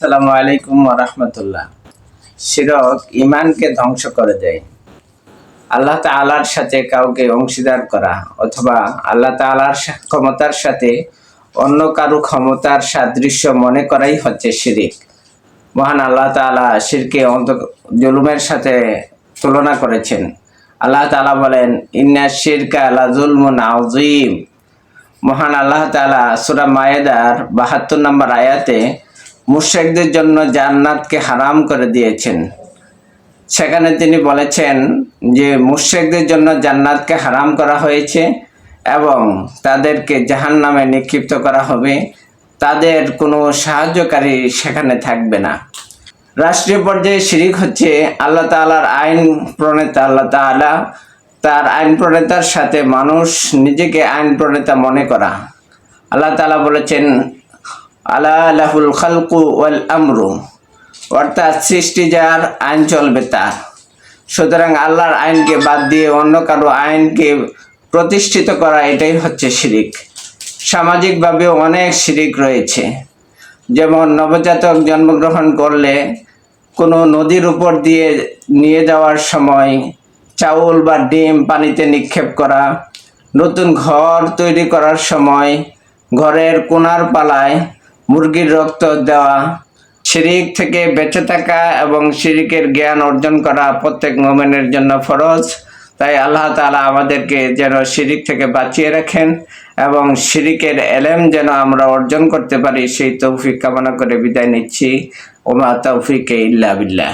আসসালামু আলাইকুম রহমতুল্লাহ। শিরক ইমানকে ধ্বংস করে দেয়। আল্লাহ তাআলার সাথে কাউকে অংশীদার করা অথবা আল্লাহ তাআলার সা- ক্ষমতার সাথে অন্য কারও ক্ষমতার সাদৃশ্য মনে করাই হচ্ছে শিরিক। মহান আল্লাহ তাআলা শিরকে অন্ত জুলুমের সাথে তুলনা করেছেন। আল্লাহ তাআলা বলেন, ইন্না শিরকা লাজুলমুন আযীম। মহান আল্লাহ তাআলা সূরা মায়েদার বাহাত্তর নম্বর আয়াতে মুশরিকদের জন্য জান্নাতকে হারাম করে দিয়েছেন। সেখানে তিনি বলেছেন যে মুর্শেকদের জন্য জান্নাতকে হারাম করা হয়েছে এবং তাদেরকে জাহান্নামে নিক্ষিপ্ত করা হবে। তাদের কোনো সাহায্যকারী সেখানে থাকবে না। রাষ্ট্রীয় পর্যায়ে শিরিক হচ্ছে আল্লাহ তাআলার আইন প্রণেতা। আল্লাহ তাআলা তার আইন প্রণেতার সাথে মানুষ নিজেকে আইন প্রণেতা মনে করা। আল্লাহ তাআলা বলেছেন আলা লাহুল খালকু ওয়াল আমরু। অর্থাৎ সৃষ্টি যার, আইন চলবে তার। সুতরাং আল্লাহর আইনকে বাদ দিয়ে অন্য কারও আইনকে প্রতিষ্ঠিত করা, এটাই হচ্ছে শিরিক। সামাজিকভাবেও অনেক শিরিক রয়েছে। যেমন নবজাতক জন্মগ্রহণ করলে কোনো নদীর উপর দিয়ে নিয়ে যাওয়ার সময় চাউল বা ডিম পানিতে নিক্ষেপ করা, নতুন ঘর তৈরি করার সময় ঘরের কোনার পালায় মুরগির রক্ত দেওয়া, শিরিক থেকে বেঁচে থাকা এবং শিরিকের জ্ঞান অর্জন করা প্রত্যেক মোমেনের জন্য ফরজ। তাই আল্লাহ তালা আমাদেরকে যেন শিরিক থেকে বাঁচিয়ে রাখেন এবং শিরিকের এলেম যেন আমরা অর্জন করতে পারি, সেই তৌফিক কামনা করে বিদায় নিচ্ছি। ওমা তৌফিকে ইল্লা বিল্লাহ।